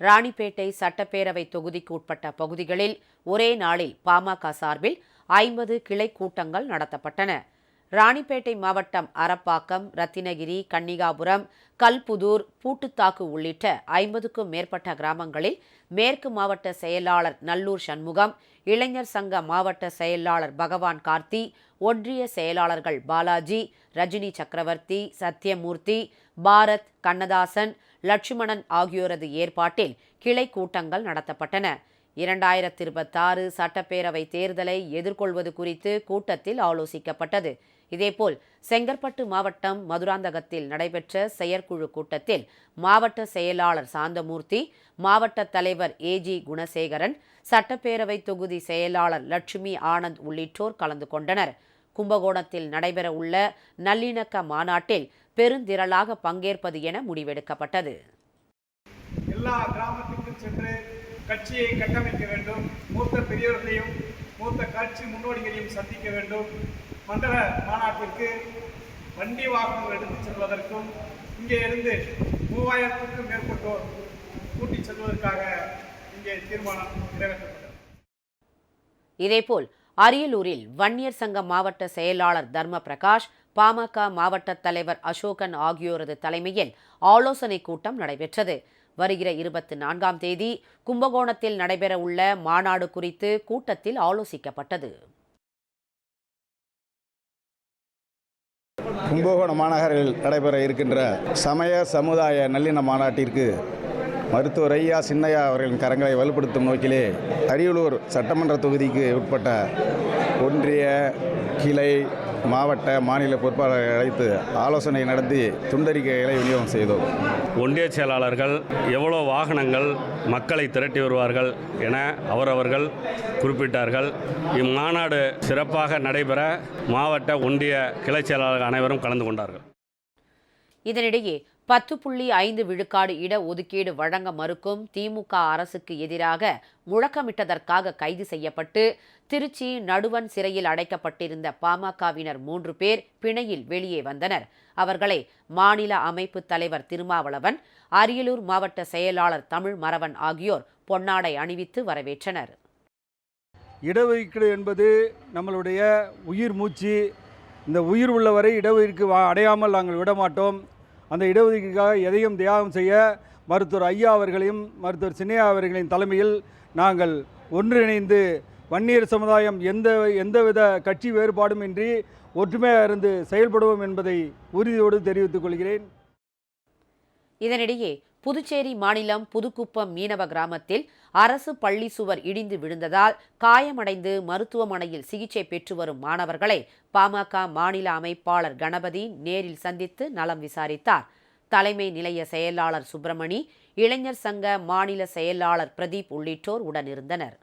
ராணிப்பேட்டை சட்டப்பேரவை தொகுதிக்கு உட்பட்ட பகுதிகளில் ஒரே நாளில் பாமக சார்பில் ஐம்பது கிளை கூட்டங்கள் நடத்தப்பட்டன. ராணிப்பேட்டை மாவட்டம் அரப்பாக்கம் ரத்தினகிரி கன்னிகாபுரம் கல்புதூர் பூட்டுத்தாக்கு உள்ளிட்ட ஐம்பதுக்கும் மேற்பட்ட கிராமங்களில் மேற்கு மாவட்ட செயலாளர் நல்லூர் சண்முகம் இளைஞர் சங்க மாவட்ட செயலாளர் பகவான் கார்த்தி ஒன்றிய செயலாளர்கள் பாலாஜி ரஜினி சக்கரவர்த்தி சத்யமூர்த்தி பாரத் கண்ணதாசன் லட்சுமணன் ஆகியோரது ஏற்பாட்டில் கிளை கூட்டங்கள் நடத்தப்பட்டன. இரண்டாயிரத்தி இருபத்தாறு சட்டப்பேரவை தேர்தலை எதிர்கொள்வது குறித்து கூட்டத்தில் ஆலோசிக்கப்பட்டது. இதேபோல் செங்கற்பட்டு மாவட்டம் மதுராந்தகத்தில் நடைபெற்ற செயற்குழு கூட்டத்தில் மாவட்ட செயலாளர் சாந்தமூர்த்தி மாவட்ட தலைவர் ஏஜி குணசேகரன் சட்டப்பேரவை தொகுதி செயலாளர் லட்சுமி ஆனந்த் உள்ளிட்டோர் கலந்து கொண்டனர். கும்பகோணத்தில் நடைபெற உள்ள நல்லிணக்க மாநாட்டில் பெருந்திரளாக பங்கேற்பது என முடிவெடுக்கப்பட்டது. எல்லா கிராமத்துக்கும் சென்று கட்சியை கட்டமைக்க வேண்டும். மூத்த பெரியவர்களையும் மூத்த கட்சி முன்னோடிகளையும் சந்திக்க வேண்டும். மண்டல மாநாட்டிற்கு வண்டி வாகனங்கள் எடுத்துச் செல்வதற்கும் இங்கே இருந்து மூவாயிரத்துக்கும் மேற்பட்டோர் கூட்டிச் செல்வதற்காக இங்கே தீர்மானம் நிறைவேற்றப்பட்டது. இதேபோல் அரியலூரில் வன்னியர் சங்க மாவட்ட செயலாளர் தர்ம பிரகாஷ் பாமக மாவட்ட தலைவர் அசோகன் ஆகியோரது தலைமையில் ஆலோசனை கூட்டம் நடைபெற்றது. வருகிற இருபத்தி நான்காம் தேதி கும்பகோணத்தில் நடைபெற உள்ள மாநாடு குறித்து கூட்டத்தில் ஆலோசிக்கப்பட்டது. கும்பகோணம் மாநகரில் நடைபெற இருக்கின்ற சமய சமுதாய நல்லிண மாநாட்டிற்கு மருத்துவர் ஐயா சின்னையா அவர்களின் கரங்களை வலுப்படுத்தும் நோக்கிலே அரியலூர் சட்டமன்ற தொகுதிக்கு உட்பட்ட ஒன்றிய கிளை மாவட்ட மாநில பொறுப்பாளர்களை அழைத்து ஆலோசனை நடத்தி துண்டறிக்கைகளை விநியோகம் செய்தோம். ஒன்றிய செயலாளர்கள் எவ்வளோ வாகனங்கள் மக்களை திரட்டி வருவார்கள் என அவரவர்கள் குறிப்பிட்டார்கள். இம்மாநாடு சிறப்பாக நடைபெற மாவட்ட ஒன்றிய கிளை செயலாளர்கள் அனைவரும் கலந்து கொண்டார்கள். இதனிடையே பத்து புள்ளி ஐந்து விழுக்காடு இட ஒதுக்கீடு வழங்க மறுக்கும் திமுக அரசுக்கு எதிராக முழக்கமிட்டதற்காக கைது செய்யப்பட்டு திருச்சி நடுவன் சிறையில் அடைக்கப்பட்டிருந்த பாமகவினர் மூன்று பேர் பிணையில் வெளியே வந்தனர். அவர்களை மாநில அமைப்பு தலைவர் திருமாவளவன் அரியலூர் மாவட்ட செயலாளர் தமிழ் மறவன் ஆகியோர் பொன்னாடை அணிவித்து வரவேற்றனர். இடஒதுக்கீடு என்பது நம்மளுடைய உயிர் மூச்சு. இந்த உயிர் உள்ளவரை இடஒதுக்கீடு வா- அடையாமல் நாங்கள் விடமாட்டோம். அந்த இடஒதுக்கீடுக்காக எதையும் தியாகம் செய்ய மருத்துவர் ஐயா அவர்களையும் மருத்துவர் சின்னையா அவர்களின் தலைமையில் நாங்கள் ஒன்றிணைந்து வன்னியர் சமுதாயம் எந்த எந்தவித கட்சி வேறுபாடுமின்றி ஒற்றுமையாக இருந்து செயல்படுவோம் என்பதை உறுதியோடு தெரிவித்துக் கொள்கிறேன். இதனிடையே புதுச்சேரி மாநிலம் புதுக்குப்பம் மீனவ கிராமத்தில் அரசு பள்ளி சுவர் இடிந்து விழுந்ததால் காயமடைந்து மருத்துவமனையில் சிகிச்சை பெற்று வரும் மாணவர்களை பாமக மாநில அமைப்பாளர் கணபதி நேரில் சந்தித்து நலம் விசாரித்தார். தலைமை நிலைய செயலாளர் சுப்பிரமணி இளைஞர் சங்க மாநில செயலாளர் பிரதீப் உள்ளிட்டோர் உடனிருந்தனர்.